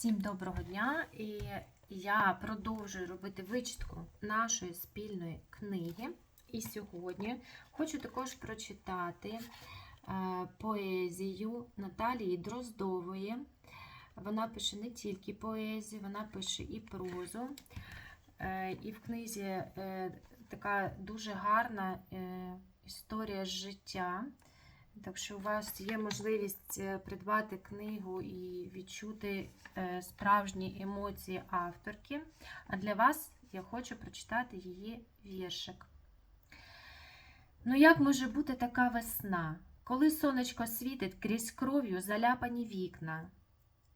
Всім доброго дня! І я продовжую робити вичитку нашої спільної книги. І сьогодні хочу також прочитати е, поезію Наталії Дроздової. Вона пише не тільки поезію, вона пише і прозу. Е, І в книзі е, така дуже гарна історія життя. Так що у вас є можливість е, придбати книгу і відчути е, справжні емоції авторки. А для вас я хочу прочитати її віршик. Ну, як може бути така весна, коли сонечко світить крізь кров'ю заляпані вікна,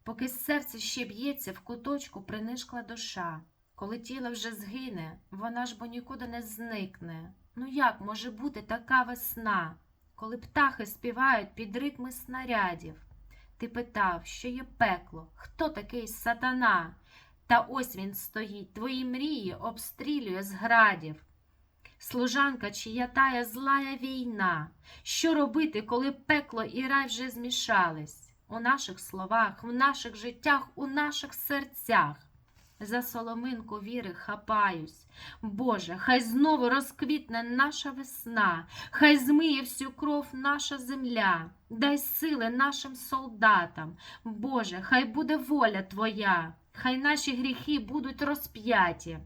поки серце ще б'ється, в куточку принишкла душа, коли тіло вже згине, вона ж бо нікуди не зникне. Ну як може бути така весна? Коли птахи співають під ритми снарядів. Ти питав, що є пекло, хто такий сатана? Та ось він стоїть, твої мрії обстрілює з градів. Служанка, чия тая злая війна. Що робити, коли пекло і рай вже змішались? У наших словах, в наших життях, у наших серцях. За соломинку віри хапаюсь. Боже, хай знову розквітне наша весна, хай змиє всю кров наша земля, дай сили нашим солдатам. Боже, хай буде воля Твоя, хай наші гріхи будуть розп'яті.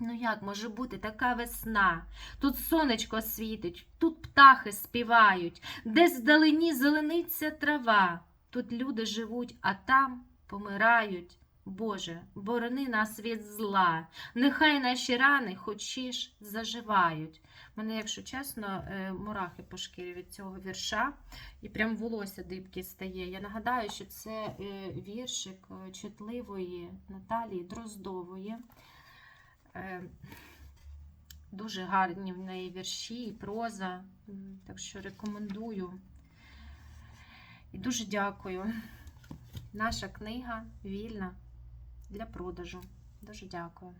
Ну як може бути така весна? Тут сонечко світить, тут птахи співають, десь вдалині зелениться трава. Тут люди живуть, а там помирають. Боже, борони нас від зла, нехай наші рани хочеш заживають. Мене, якщо чесно, е, мурахи по шкірі від цього вірша, і прям волосся дибки стає. Я нагадаю, що це е, віршик е, чутливої Наталії Дроздової. Дуже гарні в неї вірші і проза, так що рекомендую. І дуже дякую. Наша книга вільна для продажу. Дуже дякую.